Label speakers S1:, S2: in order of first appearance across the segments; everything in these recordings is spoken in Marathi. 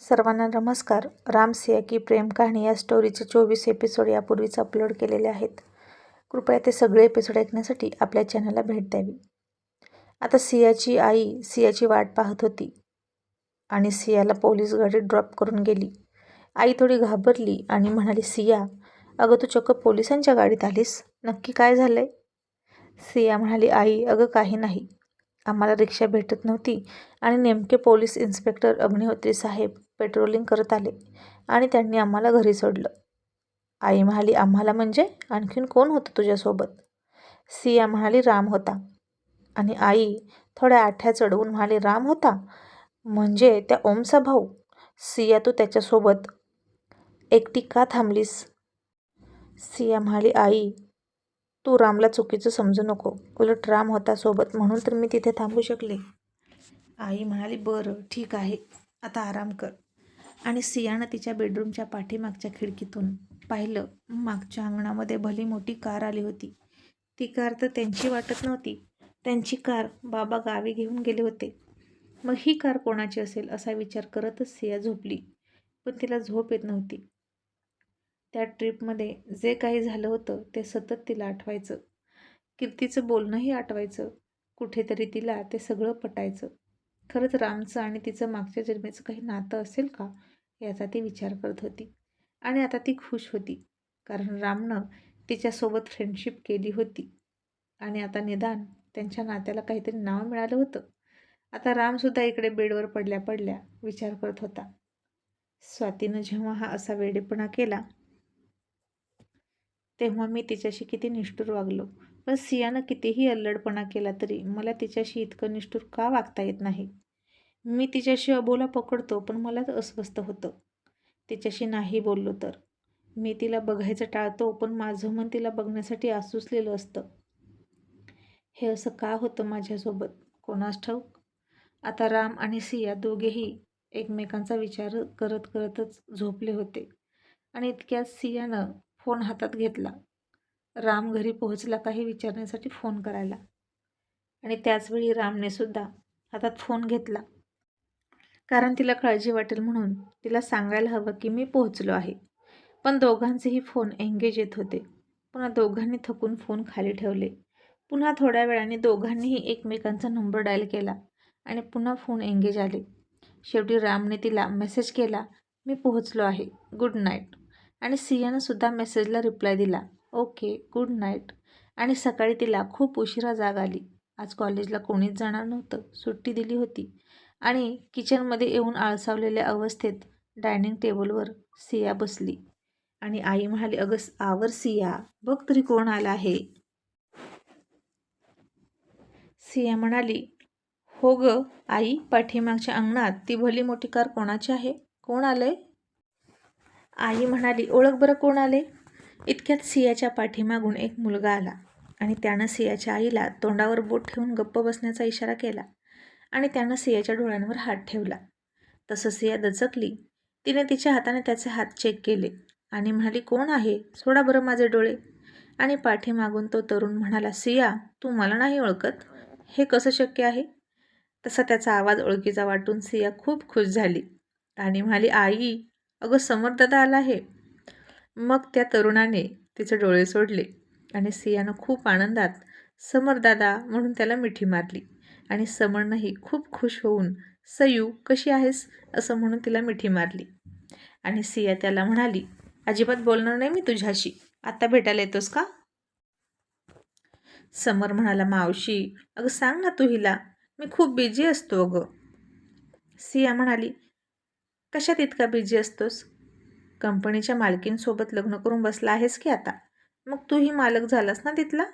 S1: सर्वांना नमस्कार. राम सिया की प्रेम कहाणी या स्टोरीचे चोवीस एपिसोड यापूर्वीच अपलोड केलेले आहेत. कृपया ते सगळे एपिसोड ऐकण्यासाठी आपल्या चॅनलला भेट द्यावी. आता सियाची आई सियाची वाट पाहत होती आणि सियाला पोलीस गाडीत ड्रॉप करून गेली. आई थोडी घाबरली आणि म्हणाली सिया अगं तू चक्क पोलिसांच्या गाडीत आलीस? नक्की काय झालं आहे सिया म्हणाली आई अगं काही नाही. आम्हाला रिक्षा भेटत नव्हती आणि नेमके police inspector Agnihotri saheb patrolling करत आले आणि त्यांनी आम्हाला घरी सोडलं. आई म्हणाली आम्हाला म्हणजे? आणखीन कोण होतं तुझ्यासोबत? सिया म्हणाली राम होता. आणि आई थोड्या आठ्या चढवून म्हणाली राम होता? म्हणजे त्या ओमचा भाऊ? सिया तू त्याच्यासोबत एकटी का थांबलीस? सिया म्हणाली आई तू रामला चुकीचं समजू नको. उलट राम होता सोबत म्हणून तर मी तिथे थांबू शकले. आई म्हणाली बरं ठीक आहे. आता आराम कर. आणि सियानं तिच्या बेडरूमच्या पाठीमागच्या खिडकीतून पाहिलं. मागच्या अंगणामध्ये भली मोठी कार आली होती. ती कार तर त्यांची वाटत नव्हती. त्यांची कार बाबा गावी घेऊन गेले होते. मग ही कार कोणाची असेल असा विचार करतच सिया झोपली. पण तिला झोप येत नव्हती. त्या ट्रिपमध्ये जे काही झालं होतं ते सतत तिला आठवायचं. कीर्तीचं बोलणंही आठवायचं. कुठेतरी तिला ते सगळं पटायचं. खरंच रामचं आणि तिचं मागच्या जन्मेचं काही नातं असेल का? याचा ती विचार करत होती. आणि आता ती खुश होती कारण रामनं तिच्यासोबत फ्रेंडशिप केली होती. आणि आता निदान त्यांच्या नात्याला काहीतरी नाव मिळालं होतं. आता रामसुद्धा इकडे बेडवर पडल्या पडल्या विचार करत होता. स्वातीनं जेव्हा हा असा वेडेपणा केला तेव्हा मी तिच्याशी किती निष्ठुर वागलो. पण सियानं कितीही अल्लडपणा केला तरी मला तिच्याशी इतकं निष्ठुर का वागता येत नाही? मी तिच्याशी अबोला पकडतो पण मलाच अस्वस्थ होतं. तिच्याशी नाही बोललो तर. मी तिला बघायचं टाळतो पण माझं मन तिला बघण्यासाठी आसुसलेलं असतं. हे असं का होतं माझ्यासोबत? कोणास ठाऊक? आता राम आणि सिया दोघेही एकमेकांचा विचार करत करतच झोपले होते. आणि इतक्यात सियानं फोन हातात घेतला. राम घरी पोहोचला काही विचारण्यासाठी फोन करायला. आणि त्याचवेळी रामने सुद्धा हातात फोन घेतला. कारण तिला काळजी वाटेल म्हणून तिला सांगायला हवं की मी पोहोचलो आहे. पण दोघांचेही फोन एंगेज येत होते. पुन्हा दोघांनी थकून फोन खाली ठेवले. पुन्हा थोड्या वेळाने दोघांनीही एकमेकांचा नंबर डायल केला आणि पुन्हा फोन एंगेज आले. शेवटी रामने तिला मेसेज केला मी पोहोचलो आहे. Good night. आणि सियानं सुद्धा मेसेजला रिप्लाय दिला ओके गुड नाईट. आणि सकाळी तिला खूप उशिरा जाग आली. आज कॉलेजला कोणीच जाणार नव्हतं. सुट्टी दिली होती. आणि किचनमध्ये येऊन आळसावलेल्या अवस्थेत डायनिंग टेबलवर सिया बसली. आणि आई म्हणाली अगं आवर सिया बघ तरी कोण आला आहे. सिया म्हणाली हो ग आई पाठीमागच्या अंगणात ती भली मोठी कार कोणाची आहे? कोण आलंय? आई म्हणाली ओळख बरं कोण आले इतक्यात सियाच्या पाठीमागून एक मुलगा आला आणि त्यानं सियाच्या आईला तोंडावर बोट ठेवून गप्प बसण्याचा इशारा केला. आणि त्यानं सियाच्या डोळ्यांवर हात ठेवला. तसं सिया दचकली. तिने तिच्या हाताने त्याचे हात चेक केले आणि म्हणाली कोण आहे? सोडा बरं माझे डोळे. आणि पाठीमागून तो तरुण म्हणाला सिया तू मला नाही ओळखत? हे कसं शक्य आहे? तसा त्याचा आवाज ओळखीचा वाटून सिया खूप खुश झाली. आणि म्हणाली आई अगं समरदादा आला आहे. मग त्या तरुणाने तिचे डोळे सोडले आणि सियानं खूप आनंदात समरदादा म्हणून त्याला मिठी मारली. आणि समरनंही खूप खुश होऊन सयू कशी आहेस? असं म्हणून तिला मिठी मारली. आणि सिया त्याला म्हणाली अजिबात बोलणार नाही मी तुझ्याशी. आत्ता भेटायला येतोस का? समर म्हणाला मावशी अगं सांग ना तू हिला. मी खूप बिझी असतो अगं. सिया म्हणाली कशात इतका बिझी असतोस? कंपनीच्या मालकींसोबत लग्न करून बसला आहेस की आता? मग तूही मालक झालास ना तिथला?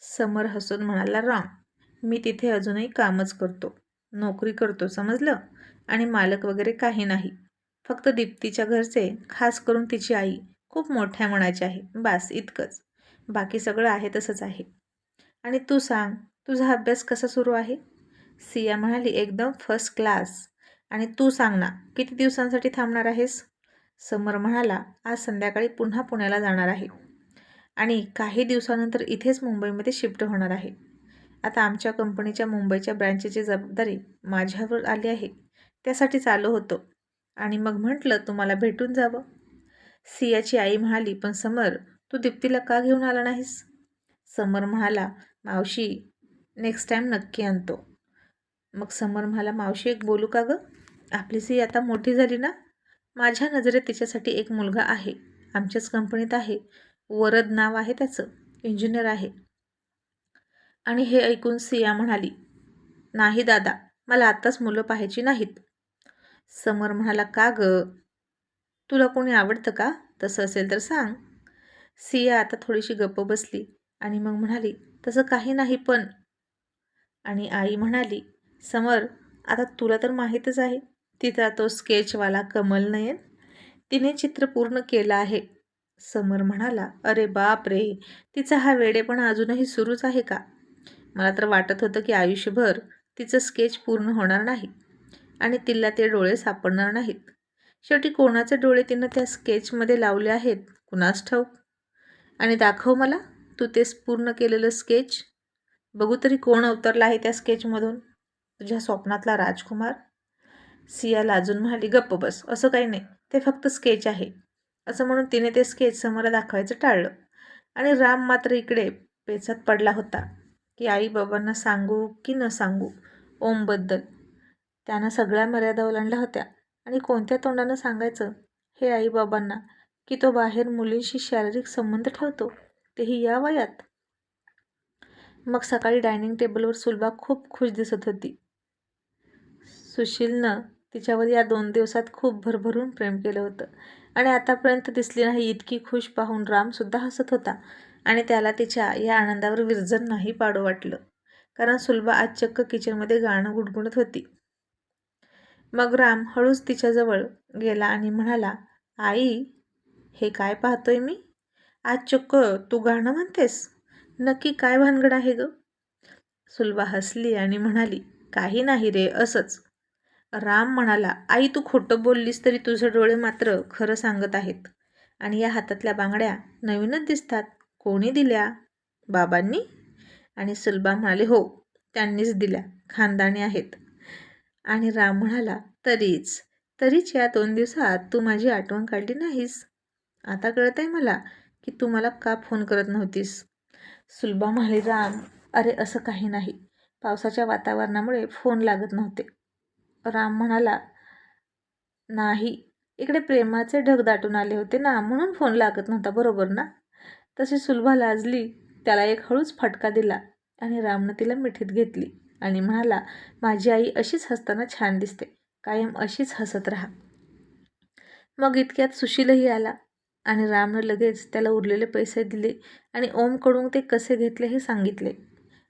S1: समर हसून म्हणाला राम मी तिथे अजूनही कामच करतो. नोकरी करतो समजलं? आणि मालक वगैरे काही नाही. फक्त दीप्तीच्या घरचे खास करून तिची आई खूप मोठ्या मनाची आहे. बास इतकंच. बाकी सगळं आहे तसंच आहे. आणि तू सांग तुझा अभ्यास कसा सुरू आहे? सिया म्हणाली एकदम फर्स्ट क्लास आणि तू सांग ना किती दिवसांसाठी थांबणार आहेस? समर म्हणाला आज संध्याकाळी पुन्हा पुण्याला जाणार आहे. आणि काही दिवसानंतर इथेच मुंबईमध्ये शिफ्ट होणार आहे. आता आमच्या कंपनीच्या मुंबईच्या ब्रँचेची जबाबदारी माझ्यावर आली आहे. त्यासाठी चालू होतो. आणि मग म्हटलं तुम्हाला भेटून जावं. सियाची आई म्हणाली पण समर तू दीप्तीला का घेऊन आला नाहीस? समर म्हणाला मावशी नेक्स्ट टाईम नक्की आणतो. मग समर म्हणाला मावशी एक बोलू का गं? आपली सी आता मोठी झाली ना? माझ्या नजरेत तिच्यासाठी एक मुलगा आहे. आमच्याच कंपनीत आहे. वरद नाव आहे त्याचं. इंजिनियर आहे. आणि हे ऐकून सिया म्हणाली नाही दादा मला आत्ताच मुलं पाहायची नाहीत. समर म्हणाला का ग? तुला कोणी आवडतं का? तसं असेल तर सांग. सिया आता थोडीशी गप्प बसली आणि मग म्हणाली तसं काही नाही पण आणि आई म्हणाली समर आता तुला तर माहीतच आहे तिचा तो स्केचवाला कमल नयन तिने चित्र पूर्ण केलं आहे. समर म्हणाला अरे बाप रे तिचा हा वेडेपणा अजूनही सुरूच आहे का? मला तर वाटत होतं की आयुष्यभर तिचं स्केच पूर्ण होणार नाही आणि तिला ते डोळे सापडणार नाहीत. शेवटी कोणाचे डोळे तिनं त्या स्केचमध्ये लावले आहेत कुणास ठाऊक? आणि दाखव मला तू तेच पूर्ण केलेलं स्केच? बघू तरी कोण अवतरला आहे त्या स्केचमधून? तुझ्या स्वप्नातला राजकुमार? सिया लाजून म्हणाली गप्प बस असं काही नाही ते फक्त स्केच आहे. असं म्हणून तिने ते स्केच समोर दाखवायचं टाळलं. आणि राम मात्र इकडे पेचात पडला होता. की आई बाबांना सांगू की न सांगू ओमबद्दल. त्यानं सगळ्या मर्यादा ओलांडल्या होत्या. आणि कोणत्या तोंडानं सांगायचं? हे आईबाबांना की तो बाहेर मुलींशी शारीरिक संबंध ठेवतो तेही या वयात? मग सकाळी डायनिंग टेबलवर सुलभा खूप खुश दिसत होती. सुशीलनं तिच्यावर या दोन दिवसात खूप भरभरून प्रेम केलं होतं. आणि आतापर्यंत दिसली नाही इतकी खुश पाहून रामसुद्धा हसत होता. आणि त्याला तिच्या या आनंदावर विरजन नाही पाडू वाटलं. कारण सुलभा आज चक्क किचनमध्ये गाणं गुणगुणत होती. मग राम हळूच तिच्याजवळ गेला आणि म्हणाला आई हे काय पाहतोय मी? आज चक्क तू गाणं म्हणतेस? नक्की काय भानगड आहे ग? सुलभा हसली आणि म्हणाली काही नाही रे असंच. राम म्हणाला आई तू खोटं बोललीस तरी तुझे डोळे मात्र खरं सांगत आहेत आणि या हातातल्या बांगड्या नवीनच दिसतात. कोणी दिल्या? बाबांनी? आणि सुलभा म्हणाले हो त्यांनीच दिल्या. खानदानी आहेत. आणि राम म्हणाला तरीच तरीच या दोन दिवसात तू माझी आठवण काढली नाहीस? आता कळत आहे मला की तू मला का फोन करत नव्हतीस? सुलभा म्हणाली राम अरे असं काही नाही. पावसाच्या वातावरणामुळे फोन लागत नव्हते. राम म्हणाला नाही इकडे प्रेमाचे ढग दाटून आले होते ना म्हणून फोन लागत नव्हता बरोबर ना? तशी सुलभा लाजली त्याला एक हळूच फटका दिला आणि रामनं तिला मिठीत घेतली आणि म्हणाला माझी आई अशीच हसताना छान दिसते कायम अशीच हसत राहा. मग इतक्यात सुशीलही आला आणि रामनं लगेच त्याला उरलेले पैसे दिले आणि ओमकडून ते कसे घेतले हे सांगितले.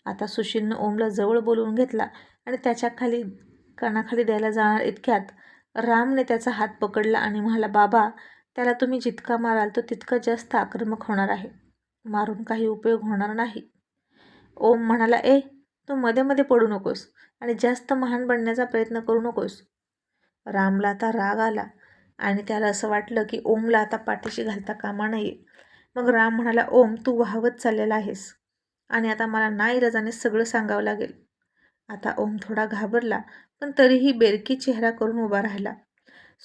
S1: आता सुशीलनं ओमला जवळ बोलवून घेतला आणि त्याच्याखाली कानाखाली द्यायला जाणार इतक्यात रामने त्याचा हात पकडला आणि म्हणाला बाबा त्याला तुम्ही जितका माराल तो तितका जास्त आक्रमक होणार आहे. मारून काही उपयोग होणार नाही ओम म्हणाला ए तू मध्ये मध्ये पडू नकोस आणि जास्त महान बनण्याचा प्रयत्न करू नकोस. रामला आता राग आला आणि त्याला असं वाटलं की ओमला आता पाठीशी घालता कामा नये. मग राम म्हणाला ओम तू वाहवत चाललेला आहेस आणि आता मला नाईलाजाने सगळं सांगावं लागेल. आता ओम थोडा घाबरला पण तरीही बेरकी चेहरा करून उभा राहिला.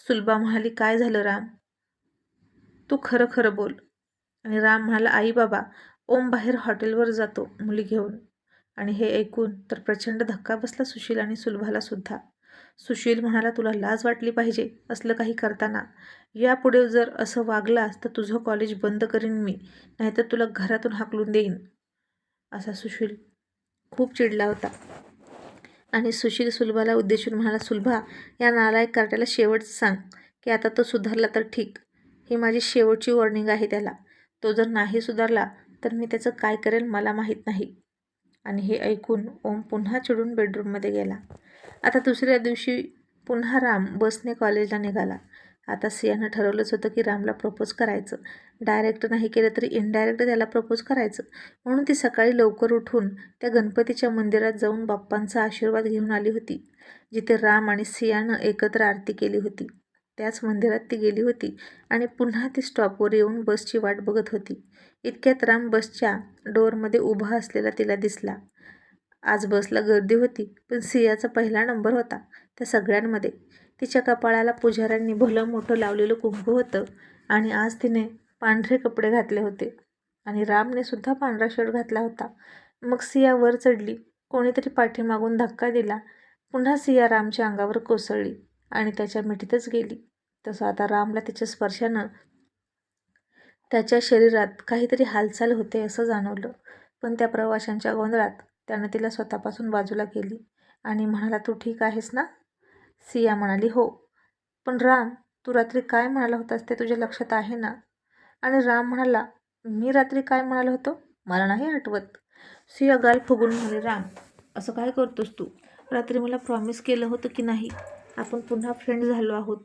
S1: सुलभा म्हणाली काय झालं राम? तू खरं खरं बोल. आणि राम म्हणाला आई बाबा ओम बाहेर हॉटेलवर जातो मुली घेऊन. आणि हे ऐकून तर प्रचंड धक्का बसला सुशील आणि सुलभाला सुद्धा. सुशील म्हणाला तुला लाज वाटली पाहिजे असलं काही करताना. यापुढे जर असं वागलास तर तुझं कॉलेज बंद करीन मी नाहीतर तुला घरातून हाकलून देईन. असा सुशील खूप चिडला होता. आणि सुशील सुलभाला उद्देशून म्हणाला सुलभा या नालायक कार्ट्याला शेवटचं सांग की आता तो सुधारला तर ठीक. ही माझी शेवटची वॉर्निंग आहे त्याला. तो जर नाही सुधारला तर मी त्याचं काय करेल मला माहीत नाही. आणि हे ऐकून ओम पुन्हा चिडून बेडरूममध्ये गेला. आता दुसऱ्या दिवशी पुन्हा राम बसने कॉलेजला निघाला. आता सियानं ठरवलंच होतं की रामला प्रपोज करायचं. डायरेक्ट नाही केलं तरी इनडायरेक्ट त्याला प्रपोज करायचं. म्हणून ती सकाळी लवकर उठून त्या गणपतीच्या मंदिरात जाऊन बाप्पांचा आशीर्वाद घेऊन आली होती जिथे राम आणि सियानं एकत्र आरती केली होती. त्याच मंदिरात ती गेली होती आणि पुन्हा ती स्टॉपवर येऊन बसची वाट बघत होती. इतक्यात राम बसच्या डोअरमध्ये उभा असलेला तिला दिसला. आज बसला गर्दी होती पण सियाचा पहिला नंबर होता त्या सगळ्यांमध्ये. तिच्या कपाळाला पुजाऱ्यांनी भलं मोठं लावलेलं कुंकू होतं आणि आज तिने पांढरे कपडे घातले होते आणि रामने सुद्धा पांढरा शर्ट घातला होता. मग सिया वर चढली कोणीतरी पाठीमागून धक्का दिला. पुन्हा सिया रामच्या अंगावर कोसळली. आणि त्याच्या मिठीतच गेली. तसं आता रामला तिच्या स्पर्शानं त्याच्या शरीरात काहीतरी हालचाल होते असं जाणवलं. पण त्या प्रवाशांच्या गोंधळात त्यानं तिला स्वतःपासून बाजूला केली आणि म्हणाला तू ठीक आहेस ना? सिया म्हणाली हो. पण राम तू रात्री काय म्हणाला होतास ते तुझ्या लक्षात आहे ना? आणि राम म्हणाला मी रात्री काय म्हणालो होतो? मला नाही आठवत. सिया गाल फुगून म्हणाली राम असं काय करतोस तू? रात्री मला प्रॉमिस केलं होतं की नाही? आपण पुन्हा फ्रेंड झालो आहोत.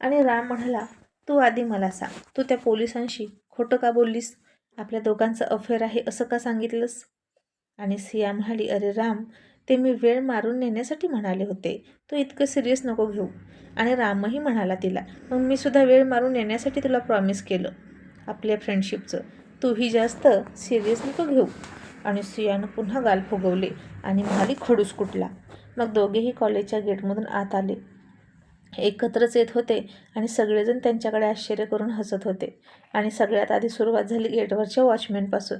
S1: आणि राम म्हणाला तू आधी मला सांग तू त्या पोलिसांशी खोटं का बोललीस? आपल्या दोघांचं अफेअर आहे असं का सांगितलंस? आणि सिया म्हणाली अरे राम ते मी वेळ मारून नेण्यासाठी म्हणाले होते. तू इतकं सिरियस नको घेऊ. आणि रामही म्हणाला तिला मग मी सुद्धा वेळ मारून नेण्यासाठी तुला प्रॉमिस केलं. आपल्या फ्रेंडशिपचं तूही जास्त सिरियस नको घेऊ. आणि सियानं पुन्हा गाल फुगवले आणि म्हणाली खडूस कुठला. मग दोघेही कॉलेजच्या गेटमधून आत आले. एकत्रच येत होते आणि सगळेजण त्यांच्याकडे आश्चर्य करून हसत होते आणि सगळ्यात आधी सुरुवात झाली गेटवरच्या वॉचमॅनपासून.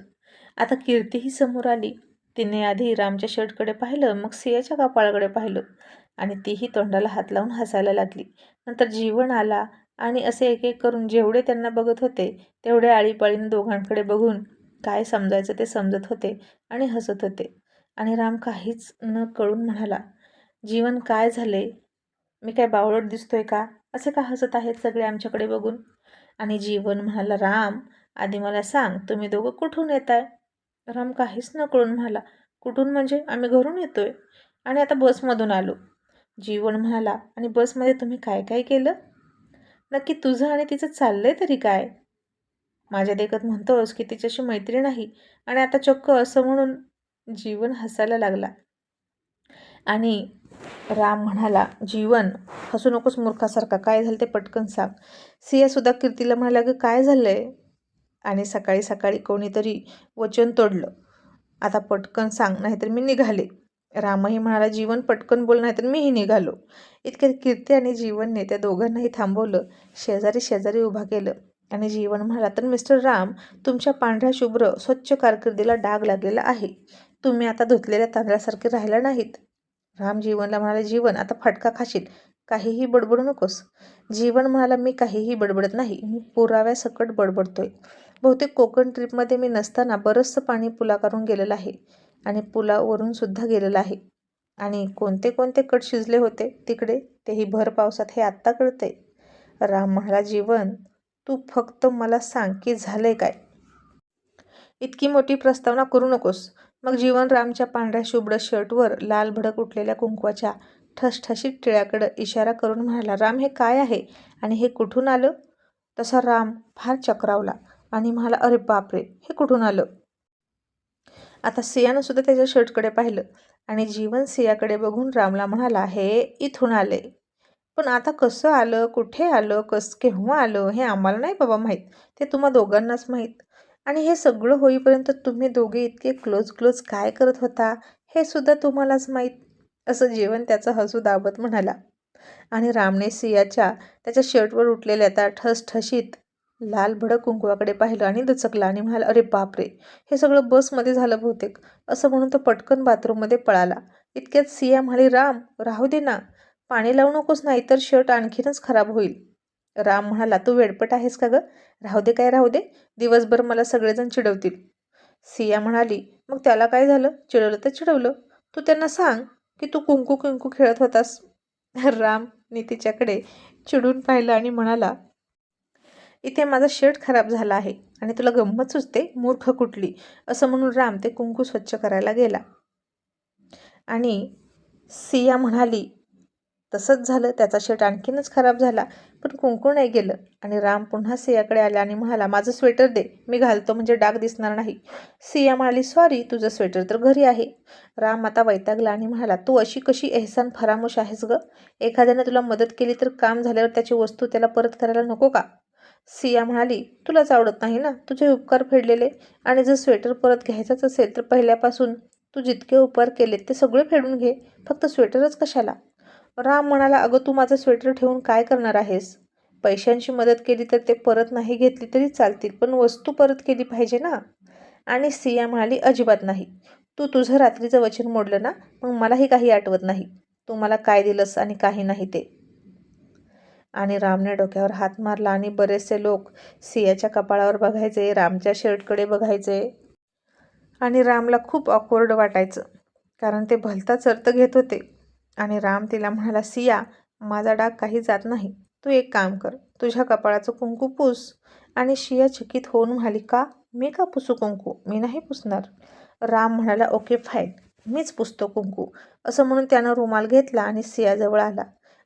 S1: आता कीर्तीही समोर आली. तिने आधी रामच्या शर्टकडे पाहिलं मग सियाच्या कपाळाकडे पाहिलं आणि तीही तोंडाला हात लावून हसायला लागली. नंतर जीवन आला आणि असे एक एक करून जेवढे त्यांना बघत होते तेवढे आळीपाळीने दोघांकडे बघून काय समजायचं ते समजत होते आणि हसत होते. आणि राम काहीच न कळून म्हणाला जीवन काय झाले? मी काय बावळट दिसतोय का? असे का हसत आहेत सगळे आमच्याकडे बघून? आणि जीवन म्हणाला राम आधी मला सांग तुम्ही दोघं कुठून येत आहे राम काहीच न कळून म्हणाला कुठून म्हणजे आम्ही घरून येतोय आणि आता बसमधून आलो. जीवन म्हणाला आणि बसमध्ये तुम्ही काय काय केलं? नक्की तुझं आणि तिचं चाललंय तरी काय? माझ्या देखत म्हणतोस की तिच्याशी मैत्री नाही आणि आता चक्क असं म्हणून जीवन हसायला लागला. आणि राम म्हणाला जीवन हसू नकोस मूर्खासारखा. काय झालं ते पटकन सांग. सियासुद्धा कीर्तीला म्हणाला की काय झालं आहे आणि सकाळी सकाळी कोणीतरी वचन तोडलं. आता पटकन सांग नाहीतर मी निघाले. रामही म्हणाला जीवन पटकन बोल नाहीतर मीही निघालो. इतक्यात कीर्ती आणि जीवनने त्या दोघांनाही थांबवलं. शेजारी शेजारी उभा केलं. आणि जीवन म्हणाला तर मिस्टर राम तुमच्या पांढऱ्या शुभ्र स्वच्छ कारकिर्दीला डाग लागलेला आहे. तुम्ही आता धुतलेल्या तांदळासारखे राहिला नाहीत. राम जीवनला म्हणाले जीवन आता फटका खाशील. काहीही बडबडू नकोस. जीवन म्हणाला मी काहीही बडबडत नाही. मी पुराव्यासकट बडबडतोय. बहुतेक कोकण ट्रीपमध्ये मी नसताना बरंचसं पाणी पुलाकारून गेलेलं आहे आणि पुलावरून सुद्धा गेलेलं आहे. आणि कोणते कोणते कट शिजले होते तिकडे तेही भर पावसात हे आत्ता कळतंय. राम म्हणाला जीवन तू फक्त मला सांग की झालंय काय? इतकी मोठी प्रस्तावना करू नकोस. मग जीवनरामच्या पांढऱ्या शुभ्र शर्टवर लाल भडक उठलेल्या कुंकवाच्या ठसठशीत टिळ्याकडं इशारा करून म्हणाला राम हे काय आहे? आणि हे कुठून आलं? तसा राम फार चक्रावला आणि म्हणाला अरे बापरे हे कुठून आलं? आता सियानं सुद्धा त्याच्या शर्टकडे पाहिलं आणि जीवन सियाकडे बघून रामला म्हणाला हे इथून आले. पण आता कसं आलं? कुठे आलं? कस केव्हा आलं? हे आम्हाला नाही बाबा माहीत. ते तुम्हा दोघांनाच माहीत. आणि हे सगळं होईपर्यंत तुम्ही दोघे इतके क्लोज क्लोज काय करत होता हे सुद्धा तुम्हालाच माहीत असं जेवण त्याचं हसू दाबत म्हणाला. आणि रामने सियाच्या त्याच्या शर्टवर उठलेल्या त्या ठसठशीत लाल भडक कुंकुवाकडे पाहिलं आणि दचकला आणि म्हणाला अरे बापरे हे सगळं बसमध्ये झालं बहुतेक. असं म्हणून तो पटकन बाथरूममध्ये पळाला. इतक्यात सिया म्हणाली राम राहू दे ना. पाणी लावू नकोस नाही तर शर्ट आणखीनच खराब होईल. राम म्हणाला तू वेडपट आहेस का गं? राहू दे काय राहू दे. दिवसभर मला सगळेजण चिडवतील. सिया म्हणाली मग त्याला काय झालं? चिडवलं तर चिडवलं. तू त्यांना सांग की तू कुंकू कुंकू खेळत होतास. राम तिच्याकडे चिडून पाहिलं आणि म्हणाला इथे माझा शर्ट खराब झाला आहे आणि तुला गंमत सुचते. मूर्ख कुठली? असं म्हणून राम ते कुंकू स्वच्छ करायला गेला. आणि सिया म्हणाली तसंच झालं त्याचा शर्ट आणखीनच खराब झाला पण कुंकू नाही गेलं आणि राम पुन्हा सियाकडे आला आणि म्हणाला माझं स्वेटर दे मी घालतो म्हणजे डाग दिसणार नाही. सिया म्हणाली सॉरी तुझं स्वेटर तर घरी आहे. राम आता वैतागला आणि म्हणाला तू अशी कशी एहसान फरामोश आहेस गं? एखाद्याने तुला मदत केली तर काम झाल्यावर त्याची वस्तू त्याला परत करायला नको का? सिया म्हणाली तुलाच आवडत नाही ना तुझे उपकार फेडलेले. आणि जर स्वेटर परत घ्यायचाच असेल तर पहिल्यापासून तू जितके उपकार केलेत ते सगळे फेडून घे. फक्त स्वेटरच कशाला? राम म्हणाला अगं तू माझं स्वेटर ठेवून काय करणार आहेस? पैशांची मदत केली तर ते परत नाही घेतली तरी चालतील पण वस्तू परत केली पाहिजे ना? आणि सिया म्हणाली अजिबात नाही. तू तुझं रात्रीचं वचन मोडलं ना मग मलाही काही आठवत नाही. तू मला काय दिलंस आणि काही नाही ते. आणि रामने डोक्यावर हात मारला आणि बरेचसे लोक सियाच्या कपाळावर बघायचे रामच्या शर्टकडे बघायचे. आणि रामला खूप ऑकवर्ड वाटायचं कारण ते भलताच अर्थ घेत होते. आणि राम तिला म्हणाला सिया माझा डाग काही जात नाही. तू एक काम कर तुझ्या कपाळाचं कुंकू पूस. आणि शिया चकित होऊन म्हणाली का? मी का पुसू कुंकू? मी नाही पुसणार. राम म्हणाला ओके फाईन. मीच पुसतो कुंकू. असं म्हणून त्यानं रुमाल घेतला आणि सियाजवळ आला.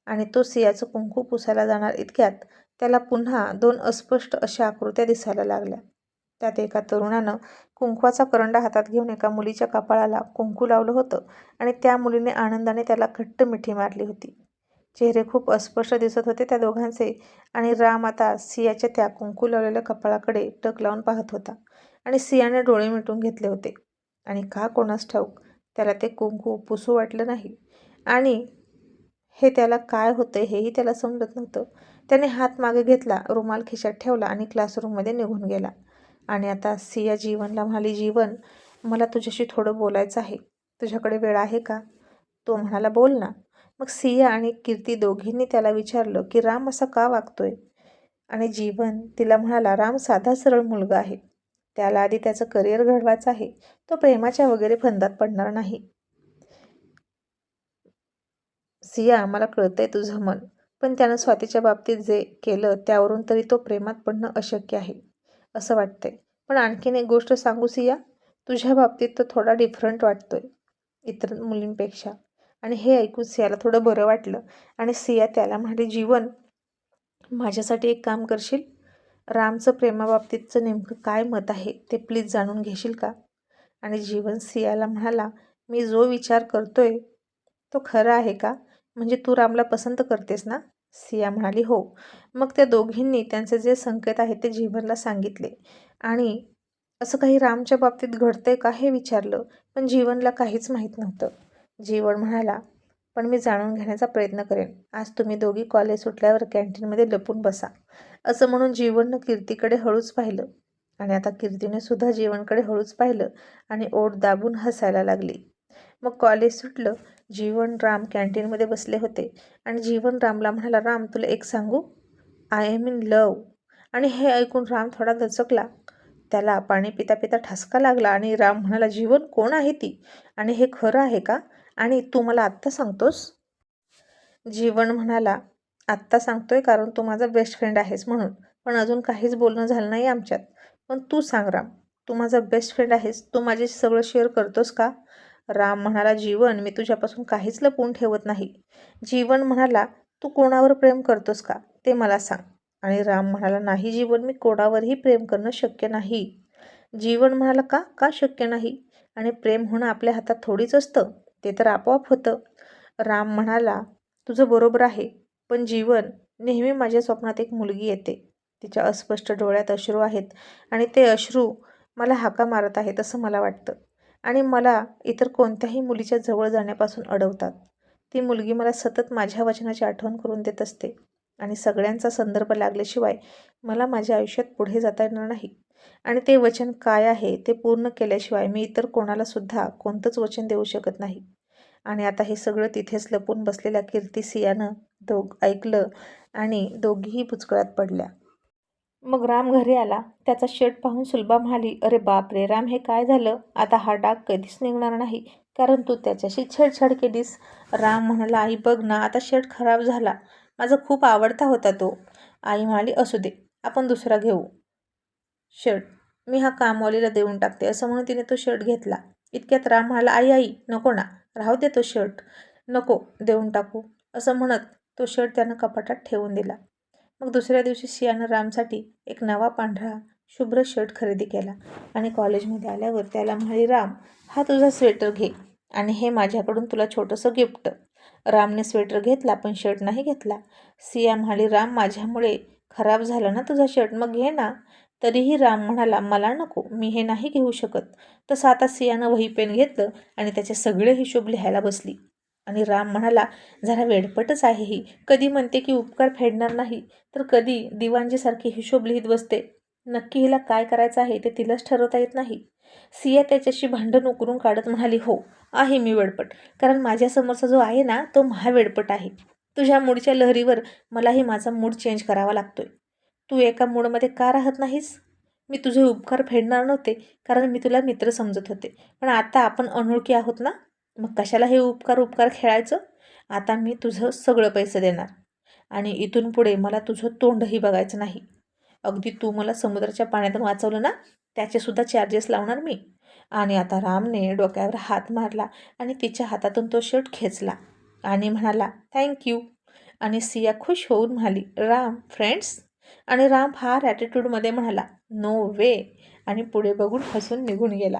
S1: आणि तो सियाचं कुंकू पुसायला जाणार इतक्यात त्याला पुन्हा दोन अस्पष्ट अशा आकृत्या दिसायला लागल्या. त्यात एका तरुणानं कुंकवाचा करंडा हातात घेऊन एका मुलीच्या कपाळाला कुंकू लावलं होतं आणि त्या मुलीने आनंदाने त्याला घट्ट मिठी मारली होती. चेहरे खूप अस्पष्ट दिसत होते त्या दोघांचे आणि राम आता सियाच्या त्या कुंकू लावलेल्या कपाळाकडे टक लावून पाहत होता आणि सियाने डोळे मिटून घेतले होते. आणि का कोणास ठाऊक त्याला ते कुंकू पुसू वाटलं नाही. आणि हे त्याला काय होतं हेही त्याला समजत नव्हतं. त्याने हात मागे घेतला रुमाल खिशात ठेवला आणि क्लासरूममध्ये निघून गेला. आणि आता सिया जीवनला म्हणाली जीवन मला तुझ्याशी थोडं बोलायचं आहे. तुझ्याकडे वेळ आहे का? तो म्हणाला बोल ना. मग सिया आणि कीर्ती दोघींनी त्याला विचारलं की राम असा का वागतोय? आणि जीवन तिला म्हणाला राम साधा सरळ मुलगा आहे. त्याला आधी त्याचं करिअर घडवायचं आहे. तो प्रेमाच्या वगैरे फंदात पडणार नाही. सिया मला कळतंय तुझं मन पण त्यानं स्वातीच्या बाबतीत जे केलं त्यावरून तरी तो प्रेमात पडणं अशक्य आहे. असं वाटतंय. पण आणखीन एक गोष्ट सांगू सिया तुझ्या बाबतीत तो थोडा डिफरंट वाटतोय इतर मुलींपेक्षा. आणि हे ऐकून सियाला थोडं बरं वाटलं. आणि सिया त्याला म्हणाली जीवन माझ्यासाठी एक काम करशील? रामचं प्रेमाबाबतीतचं नेमकं काय मत आहे ते प्लीज जाणून घेशील का? आणि जीवन सियाला म्हणाला मी जो विचार करतोय तो खरा आहे का? म्हणजे तू रामला पसंत करतेस ना? सिया म्हणाली हो. मग त्या दोघींनी त्यांचे जे संकेत आहेत ते जीवनला सांगितले. आणि असं काही रामच्या बाबतीत घडतंय का हे विचारलं पण जीवनला काहीच माहीत नव्हतं. जीवन म्हणाला पण मी जाणून घेण्याचा प्रयत्न करेन. आज तुम्ही दोघी कॉलेज सुटल्यावर कॅन्टीनमध्ये लपून बसा. असं म्हणून जीवननं कीर्तीकडे हळूच पाहिलं. आणि आता कीर्तीने सुद्धा जीवनकडे हळूच पाहिलं आणि ओढ दाबून हसायला लागली. मग कॉलेज सुटलं जीवन राम कॅन्टीनमध्ये बसले होते. आणि जीवन रामला म्हणाला राम तुला एक सांगू? आय एम इन लव आणि हे ऐकून राम थोडा दचकला त्याला पाणी पिता पिता ठसका लागला आणि राम म्हणाला जीवन कोण आहे ती? आणि हे खरं आहे का? आणि तू मला आत्ता सांगतोस? जीवन म्हणाला आत्ता सांगतोय कारण तू माझा बेस्ट फ्रेंड आहेस म्हणून. पण अजून काहीच बोलणं झालं नाही आमच्यात. पण तू सांग राम तू माझा बेस्ट फ्रेंड आहेस तू माझे सगळं शेअर करतोस का? राम म्हणाला जीवन मी तुझ्यापासून काहीच लपवून ठेवत नाही. जीवन म्हणाला तू कोणावर प्रेम करतोस का? ते मला सांग. आणि राम म्हणाला नाही जीवन मी कोणावरही प्रेम करणं शक्य नाही. जीवन म्हणाला का? का शक्य नाही? आणि प्रेम होणं आपल्या हातात थोडीच असतं ते तर आपोआप होतं. राम म्हणाला तुझं बरोबर आहे पण जीवन नेहमी माझ्या स्वप्नात एक मुलगी येते. तिच्या अस्पष्ट डोळ्यात अश्रू आहेत आणि ते अश्रू मला हाका मारत आहेत असं मला वाटतं. आणि मला इतर कोणत्याही मुलीच्या जवळ जाण्यापासून अडवतात. ती मुलगी मला सतत माझ्या वचनाची आठवण करून देत असते आणि सगळ्यांचा संदर्भ लागल्याशिवाय मला माझ्या आयुष्यात पुढे जाता येणार नाही. आणि ते वचन काय आहे ते पूर्ण केल्याशिवाय मी इतर कोणालासुद्धा कोणतंच वचन देऊ शकत नाही. आणि आता हे सगळं तिथेच लपून बसलेल्या कीर्ती सियानं दोघ ऐकलं आणि दोघीही पुचकळात पडल्या. मग राम घरी आला. त्याचा शर्ट पाहून सुलभा म्हणाली अरे बाप रे राम हे काय झालं? आता हा डाग कधीच निघणार नाही कारण तू त्याच्याशी छेडछाड केलीस. राम म्हणाला आई बघ ना आता शर्ट खराब झाला. माझा खूप आवडता होता तो. आई म्हणाली असू दे आपण दुसरा घेऊ. शर्ट? मी हा कामवालीला देऊन टाकते असं म्हणून तिने तो शर्ट घेतला. इतक्यात राम म्हणाला आई आई नको ना राहू दे तो शर्ट. नको देऊन टाकू असं म्हणत तो शर्ट त्यानं कपाटात ठेवून दिला. मग दुसऱ्या दिवशी सियानं रामसाठी एक नवा पांढरा शुभ्र शर्ट खरेदी केला आणि कॉलेजमध्ये आल्यावर त्याला म्हणाली राम हा तुझा स्वेटर घे आणि हे माझ्याकडून तुला छोटंसं गिफ्ट. रामने स्वेटर घेतला पण शर्ट नाही घेतला. सिया म्हणाली राम माझ्यामुळे खराब झालं ना तुझा शर्ट मग घे ना. तरीही राम म्हणाला मला नको मी हे नाही घेऊ शकत. तसं आता सियानं वही पेन घेतलं आणि त्याचे सगळे हिशोब लिहायला बसली. आणि राम म्हणाला जरा वेडपटच आहे ही. कधी म्हणते की उपकार फेडणार नाही तर कधी दिवाणजीसारखी हिशोब लिहित बसते. नक्की हिला काय करायचं आहे ते तिलाच ठरवता येत नाही. सिया त्याच्याशी भांडण उकरून काढत म्हणाली हो आहे मी वेडपट. कारण माझ्यासमोरचा जो आहे ना तो महावेडपट आहे. तुझ्या मूडच्या लहरीवर मलाही माझा मूड चेंज करावा लागतोय. तू एका मूडमध्ये का राहत नाहीस? मी तुझे उपकार फेडणार नव्हते कारण मी तुला मित्र समजत होते. पण आता आपण अनोळखी आहोत ना? मग कशाला हे उपकार उपकार खेळायचं? आता मी तुझं सगळं पैसे देणार. आणि इथून पुढे मला तुझं तोंडही बघायचं नाही. अगदी तू मला समुद्राच्या पाण्यातून वाचवलं ना त्याचेसुद्धा चार्जेस लावणार मी. आणि आता रामने डोक्यावर हात मारला आणि तिच्या हातातून तो शर्ट खेचला आणि म्हणाला थँक्यू आणि सिया खुश होऊन म्हणाली राम फ्रेंड्स आणि राम फार ॲटिट्यूडमध्ये म्हणाला नो वे आणि पुढे बघून हसून निघून गेला.